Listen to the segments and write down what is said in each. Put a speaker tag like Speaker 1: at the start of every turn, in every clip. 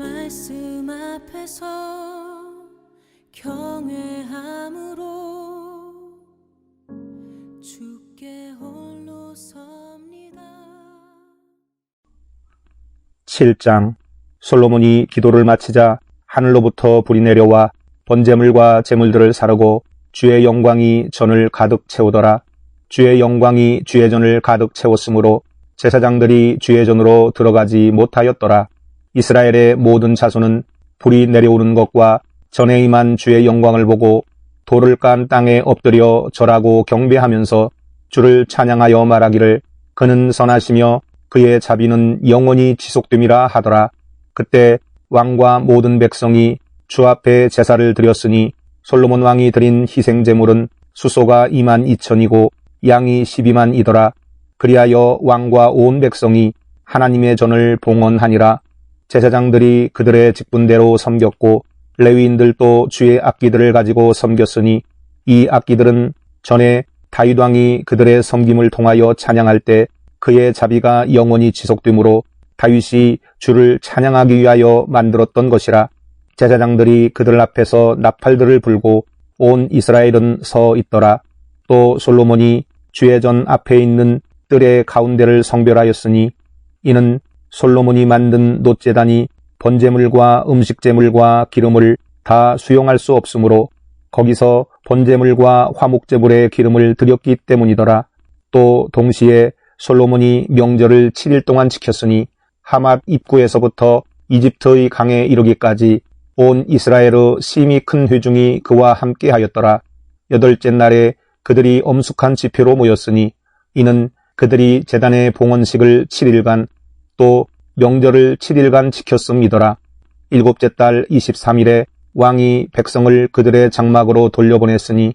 Speaker 1: 말씀 앞에서 경외함으로 주께 홀로 섭니다.
Speaker 2: 7장 솔로몬이 기도를 마치자 하늘로부터 불이 내려와 번제물과 제물들을 사르고 주의 영광이 전을 가득 채우더라. 주의 영광이 주의 전을 가득 채웠으므로 제사장들이 주의 전으로 들어가지 못하였더라. 이스라엘의 모든 자손은 불이 내려오는 것과 전에 임한 주의 영광을 보고 돌을 깐 땅에 엎드려 절하고 경배하면서 주를 찬양하여 말하기를 그는 선하시며 그의 자비는 영원히 지속됨이라 하더라. 그때 왕과 모든 백성이 주 앞에 제사를 드렸으니 솔로몬 왕이 드린 희생 제물은 수소가 2만 2천이고 양이 12만 이더라. 그리하여 왕과 온 백성이 하나님의 전을 봉헌하니라. 제사장들이 그들의 직분대로 섬겼고 레위인들도 주의 악기들을 가지고 섬겼으니 이 악기들은 전에 다윗 왕이 그들의 섬김을 통하여 찬양할 때 그의 자비가 영원히 지속되므로 다윗이 주를 찬양하기 위하여 만들었던 것이라 제사장들이 그들 앞에서 나팔들을 불고 온 이스라엘은 서 있더라. 또 솔로몬이 주의 전 앞에 있는 뜰의 가운데를 성별하였으니 이는 솔로몬이 만든 놋제단이 번제물과 음식제물과 기름을 다 수용할 수 없으므로 거기서 번제물과 화목제물의 기름을 드렸기 때문이더라. 또 동시에 솔로몬이 명절을 7일 동안 지켰으니 하맛 입구에서부터 이집트의 강에 이르기까지 온 이스라엘의 심히 큰 회중이 그와 함께 하였더라. 여덟째 날에 그들이 엄숙한 지표로 모였으니 이는 그들이 재단의 봉헌식을 7일간 또 명절을 7일간 지켰음이더라. 일곱째 달 23일에 왕이 백성을 그들의 장막으로 돌려보냈으니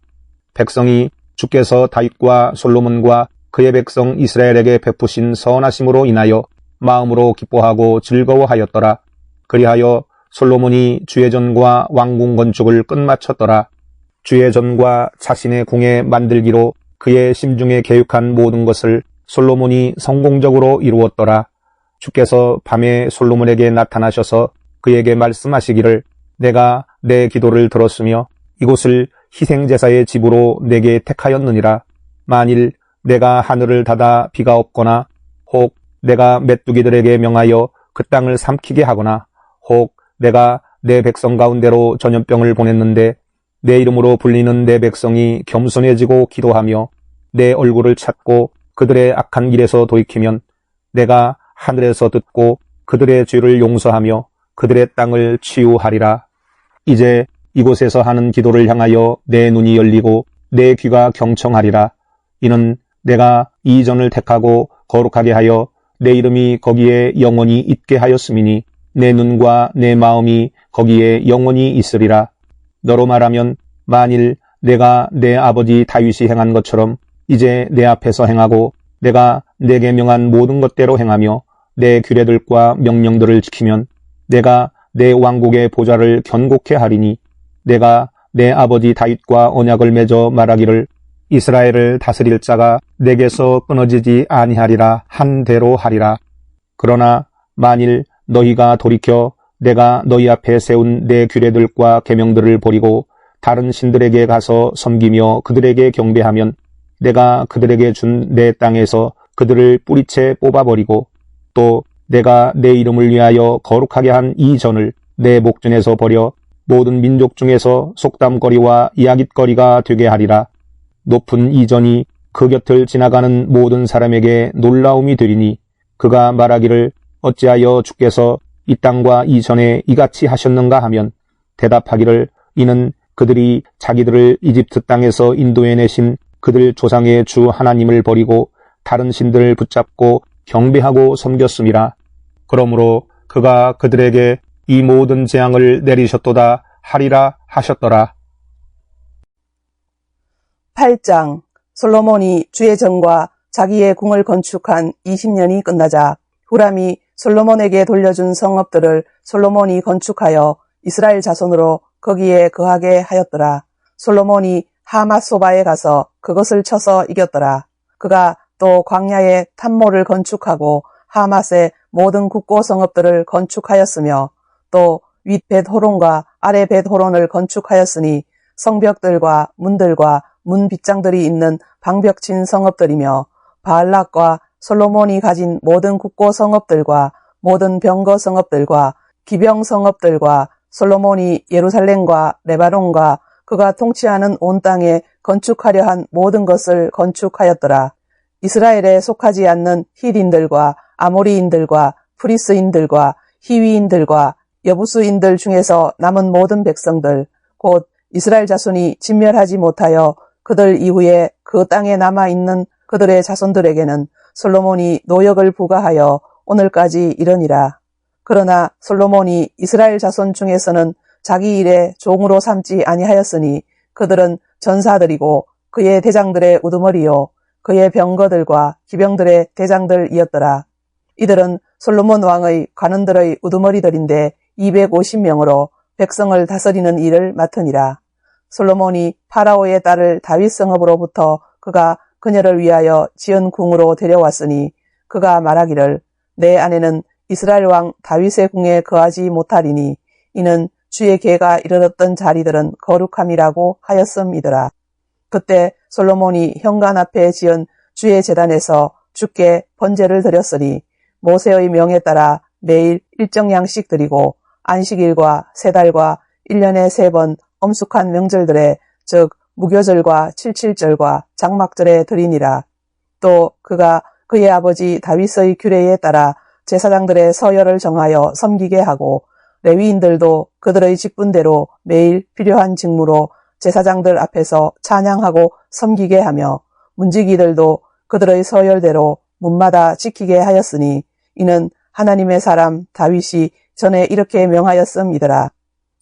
Speaker 2: 백성이 주께서 다윗과 솔로몬과 그의 백성 이스라엘에게 베푸신 선하심으로 인하여 마음으로 기뻐하고 즐거워하였더라. 그리하여 솔로몬이 주의 전과 왕궁 건축을 끝마쳤더라. 주의 전과 자신의 궁에 만들기로 그의 심중에 계획한 모든 것을 솔로몬이 성공적으로 이루었더라. 주께서 밤에 솔로몬에게 나타나셔서 그에게 말씀하시기를 내가 내 기도를 들었으며 이곳을 희생제사의 집으로 내게 택하였느니라. 만일 내가 하늘을 닫아 비가 없거나 혹 내가 메뚜기들에게 명하여 그 땅을 삼키게 하거나 혹 내가 내 백성 가운데로 전염병을 보냈는데 내 이름으로 불리는 내 백성이 겸손해지고 기도하며 내 얼굴을 찾고 그들의 악한 길에서 돌이키면 내가 하늘에서 듣고 그들의 죄를 용서하며 그들의 땅을 치유하리라. 이제 이곳에서 하는 기도를 향하여 내 눈이 열리고 내 귀가 경청하리라. 이는 내가 이 전을 택하고 거룩하게 하여 내 이름이 거기에 영원히 있게 하였음이니 내 눈과 내 마음이 거기에 영원히 있으리라. 너로 말하면 만일 내가 내 아버지 다윗이 행한 것처럼 이제 내 앞에서 행하고 내가 내게 명한 모든 것대로 행하며 내 규례들과 명령들을 지키면 내가 내 왕국의 보좌를 견고케 하리니 내가 내 아버지 다윗과 언약을 맺어 말하기를 이스라엘을 다스릴 자가 내게서 끊어지지 아니하리라 한 대로 하리라. 그러나 만일 너희가 돌이켜 내가 너희 앞에 세운 내 규례들과 계명들을 버리고 다른 신들에게 가서 섬기며 그들에게 경배하면 내가 그들에게 준 내 땅에서 그들을 뿌리채 뽑아버리고 또 내가 내 이름을 위하여 거룩하게 한 이 전을 내 목전에서 버려 모든 민족 중에서 속담거리와 이야깃거리가 되게 하리라. 높은 이 전이 그 곁을 지나가는 모든 사람에게 놀라움이 되리니 그가 말하기를 어찌하여 주께서 이 땅과 이 전에 이같이 하셨는가 하면 대답하기를 이는 그들이 자기들을 이집트 땅에서 인도해내신 그들 조상의 주 하나님을 버리고 다른 신들을 붙잡고 경배하고 섬겼음이라. 그러므로 그가 그들에게 이 모든 재앙을 내리셨도다 하리라 하셨더라.
Speaker 3: 8장 솔로몬이 주의 전과 자기의 궁을 건축한 20년이 끝나자 후람이 솔로몬에게 돌려준 성읍들을 솔로몬이 건축하여 이스라엘 자손으로 거기에 거하게 하였더라. 솔로몬이 하맛소바에 가서 그것을 쳐서 이겼더라. 그가 또 광야에 탐모를 건축하고 하맛의 모든 국고 성읍들을 건축하였으며 또 윗벳 호론과 아래 벳 호론을 건축하였으니 성벽들과 문들과 문 빗장들이 있는 방벽친 성읍들이며 바알락과 솔로몬이 가진 모든 국고 성읍들과 모든 병거 성읍들과 기병 성읍들과 솔로몬이 예루살렘과 레바논과 그가 통치하는 온 땅에 건축하려 한 모든 것을 건축하였더라. 이스라엘에 속하지 않는 히딘들과 아모리인들과 프리스인들과 히위인들과 여부수인들 중에서 남은 모든 백성들 곧 이스라엘 자손이 진멸하지 못하여 그들 이후에 그 땅에 남아 있는 그들의 자손들에게는 솔로몬이 노역을 부과하여 오늘까지 이르니라. 그러나 솔로몬이 이스라엘 자손 중에서는 자기 일에 종으로 삼지 아니하였으니 그들은 전사들이고 그의 대장들의 우두머리요 그의 병거들과 기병들의 대장들이었더라. 이들은 솔로몬 왕의 관원들의 우두머리들인데 250명으로 백성을 다스리는 일을 맡으니라. 솔로몬이 파라오의 딸을 다윗 성읍으로부터 그가 그녀를 위하여 지은 궁으로 데려왔으니 그가 말하기를 내 아내는 이스라엘 왕 다윗의 궁에 거하지 못하리니 이는 주의 개가 이르렀던 자리들은 거룩함이라고 하였음이더라. 그때 솔로몬이 현관 앞에 지은 주의 재단에서 주께 번제를 드렸으니 모세의 명에 따라 매일 일정 양씩 드리고 안식일과 세 달과 1년에 세 번 엄숙한 명절들에 즉 무교절과 칠칠절과 장막절에 드리니라. 또 그가 그의 아버지 다윗의 규례에 따라 제사장들의 서열을 정하여 섬기게 하고 레위인들도 그들의 직분대로 매일 필요한 직무로 제사장들 앞에서 찬양하고 섬기게 하며 문지기들도 그들의 서열대로 문마다 지키게 하였으니 이는 하나님의 사람 다윗이 전에 이렇게 명하였음이더라.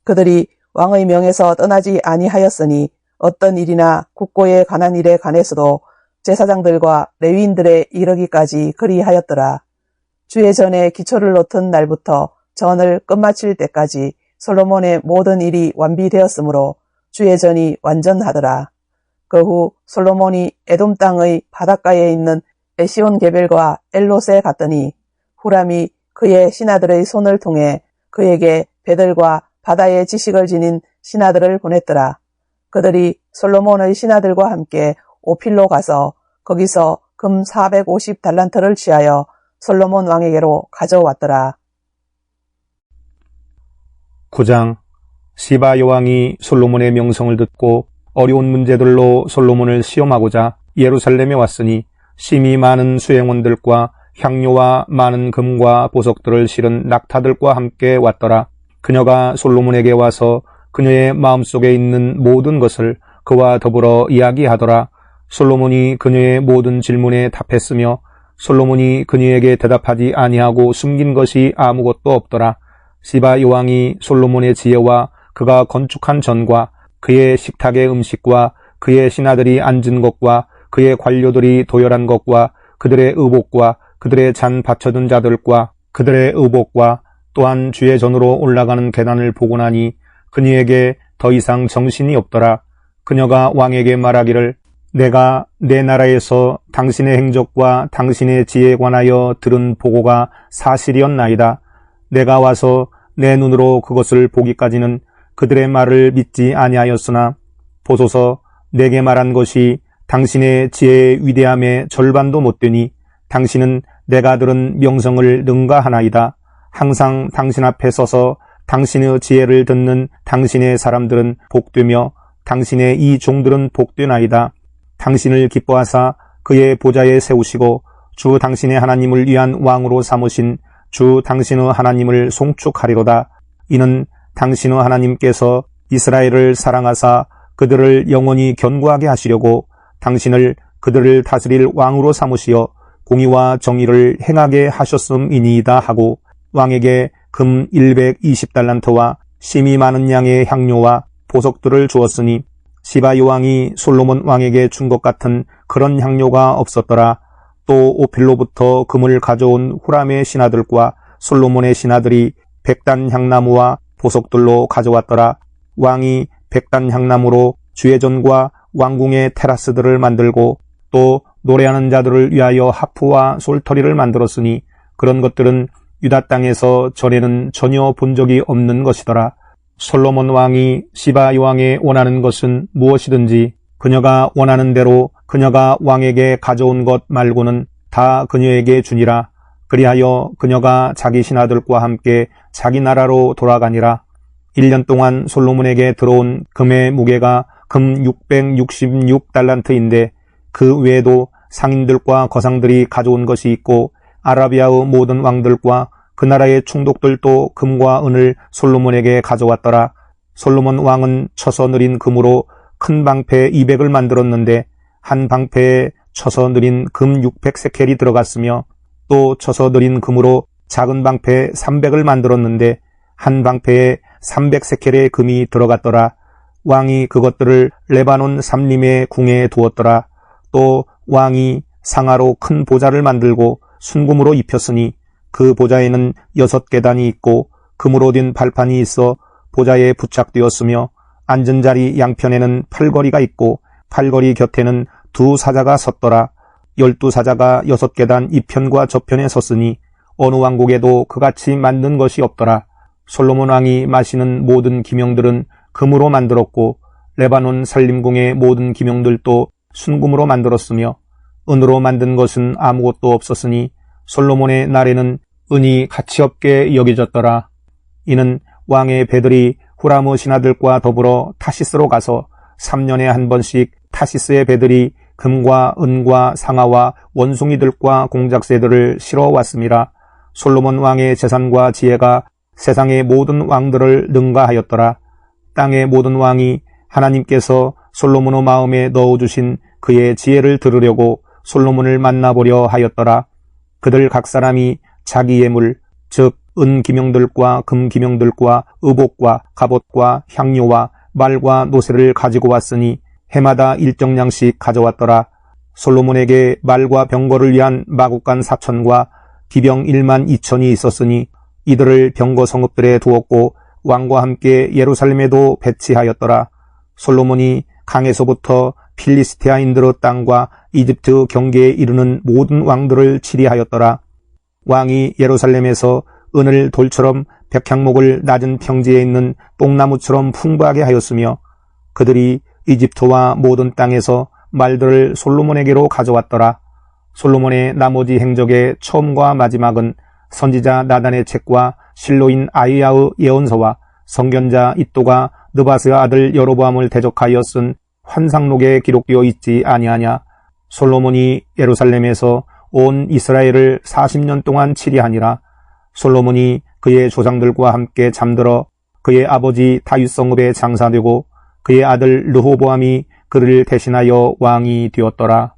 Speaker 3: 그들이 왕의 명에서 떠나지 아니하였으니 어떤 일이나 국고에 관한 일에 관해서도 제사장들과 레위인들의 이르기까지 그리하였더라. 주의 전에 기초를 놓던 날부터 전을 끝마칠 때까지 솔로몬의 모든 일이 완비되었으므로 주의 전이 완전하더라. 그 후 솔로몬이 에돔 땅의 바닷가에 있는 에시온 게벨과 엘롯에 갔더니 후람이 그의 신하들의 손을 통해 그에게 배들과 바다의 지식을 지닌 신하들을 보냈더라. 그들이 솔로몬의 신하들과 함께 오필로 가서 거기서 금 450 달란트를 취하여 솔로몬 왕에게로 가져왔더라.
Speaker 2: 9장 시바 여왕이 솔로몬의 명성을 듣고 어려운 문제들로 솔로몬을 시험하고자 예루살렘에 왔으니 심히 많은 수행원들과 향료와 많은 금과 보석들을 실은 낙타들과 함께 왔더라. 그녀가 솔로몬에게 와서 그녀의 마음속에 있는 모든 것을 그와 더불어 이야기하더라. 솔로몬이 그녀의 모든 질문에 답했으며 솔로몬이 그녀에게 대답하지 아니하고 숨긴 것이 아무것도 없더라. 시바 여왕이 솔로몬의 지혜와 그가 건축한 전과 그의 식탁의 음식과 그의 신하들이 앉은 것과 그의 관료들이 도열한 것과 그들의 의복과 그들의 잔 받쳐둔 자들과 그들의 의복과 또한 주의 전으로 올라가는 계단을 보고 나니 그녀에게 더 이상 정신이 없더라. 그녀가 왕에게 말하기를 내가 내 나라에서 당신의 행적과 당신의 지혜에 관하여 들은 보고가 사실이었나이다. 내가 와서 내 눈으로 그것을 보기까지는 그들의 말을 믿지 아니하였으나 보소서 내게 말한 것이 당신의 지혜의 위대함의 절반도 못 되니 당신은 내가 들은 명성을 능가하나이다. 항상 당신 앞에 서서 당신의 지혜를 듣는 당신의 사람들은 복되며 당신의 이 종들은 복되나이다. 당신을 기뻐하사 그의 보좌에 세우시고 주 당신의 하나님을 위한 왕으로 삼으신 주 당신의 하나님을 송축하리로다. 이는 당신의 하나님께서 이스라엘을 사랑하사 그들을 영원히 견고하게 하시려고 당신을 그들을 다스릴 왕으로 삼으시어 공의와 정의를 행하게 하셨음이니이다 하고 왕에게 금 120달란트와 심이 많은 양의 향료와 보석들을 주었으니 시바 요왕이 솔로몬 왕에게 준 것 같은 그런 향료가 없었더라. 또 오필로부터 금을 가져온 후람의 신하들과 솔로몬의 신하들이 백단 향나무와 보석들로 가져왔더라. 왕이 백단 향나무로 주의전과 왕궁의 테라스들을 만들고 또 노래하는 자들을 위하여 하프와 솔터리를 만들었으니 그런 것들은 유다 땅에서 전에는 전혀 본 적이 없는 것이더라. 솔로몬 왕이 시바 여왕에 원하는 것은 무엇이든지 그녀가 원하는 대로 그녀가 왕에게 가져온 것 말고는 다 그녀에게 주니라. 그리하여 그녀가 자기 신하들과 함께 자기 나라로 돌아가니라. 1년 동안 솔로몬에게 들어온 금의 무게가 금 666달란트인데 그 외에도 상인들과 거상들이 가져온 것이 있고 아라비아의 모든 왕들과 그 나라의 충독들도 금과 은을 솔로몬에게 가져왔더라. 솔로몬 왕은 쳐서 느린 금으로 큰 방패 200을 만들었는데 한 방패에 쳐서 느린 금 600세켈이 들어갔으며 또 쳐서 느린 금으로 작은 방패 300을 만들었는데 한 방패에 300세켈의 금이 들어갔더라. 왕이 그것들을 레바논 삼림의 궁에 두었더라. 또 왕이 상하로 큰 보좌를 만들고 순금으로 입혔으니 그 보좌에는 여섯 계단이 있고 금으로 된 발판이 있어 보좌에 부착되었으며 앉은 자리 양편에는 팔걸이가 있고 팔걸이 곁에는 두 사자가 섰더라. 열두 사자가 여섯 계단 이편과 저편에 섰으니 어느 왕국에도 그같이 만든 것이 없더라. 솔로몬 왕이 마시는 모든 기명들은 금으로 만들었고 레바논 살림궁의 모든 기명들도 순금으로 만들었으며 은으로 만든 것은 아무것도 없었으니 솔로몬의 날에는 은이 가치없게 여겨졌더라. 이는 왕의 배들이 후라무 신하들과 더불어 타시스로 가서 3년에 한 번씩 타시스의 배들이 금과 은과 상아와 원숭이들과 공작새들을 실어 왔음이라 솔로몬 왕의 재산과 지혜가 세상의 모든 왕들을 능가하였더라. 땅의 모든 왕이 하나님께서 솔로몬의 마음에 넣어주신 그의 지혜를 들으려고 솔로몬을 만나보려 하였더라. 그들 각 사람이 자기 예물, 즉, 은 기명들과 금 기명들과 의복과 갑옷과 향료와 말과 노새를 가지고 왔으니 해마다 일정량씩 가져왔더라. 솔로몬에게 말과 병거를 위한 마국간 사천과 기병 1만 2천이 있었으니 이들을 병거 성읍들에 두었고 왕과 함께 예루살렘에도 배치하였더라. 솔로몬이 강에서부터 필리스티아인들의 땅과 이집트 경계에 이르는 모든 왕들을 치리하였더라. 왕이 예루살렘에서 은을 돌처럼 백향목을 낮은 평지에 있는 뽕나무처럼 풍부하게 하였으며 그들이 이집트와 모든 땅에서 말들을 솔로몬에게로 가져왔더라. 솔로몬의 나머지 행적의 처음과 마지막은 선지자 나단의 책과 실로인 아이야의 예언서와 성견자 이또가 느바스의 아들 여로보암을 대적하여 쓴 환상록에 기록되어 있지 아니하냐. 솔로몬이 예루살렘에서 온 이스라엘을 40년 동안 치리하니라. 솔로몬이 그의 조상들과 함께 잠들어 그의 아버지 다윗 성읍에 장사되고 그의 아들 르호보암이 그를 대신하여 왕이 되었더라.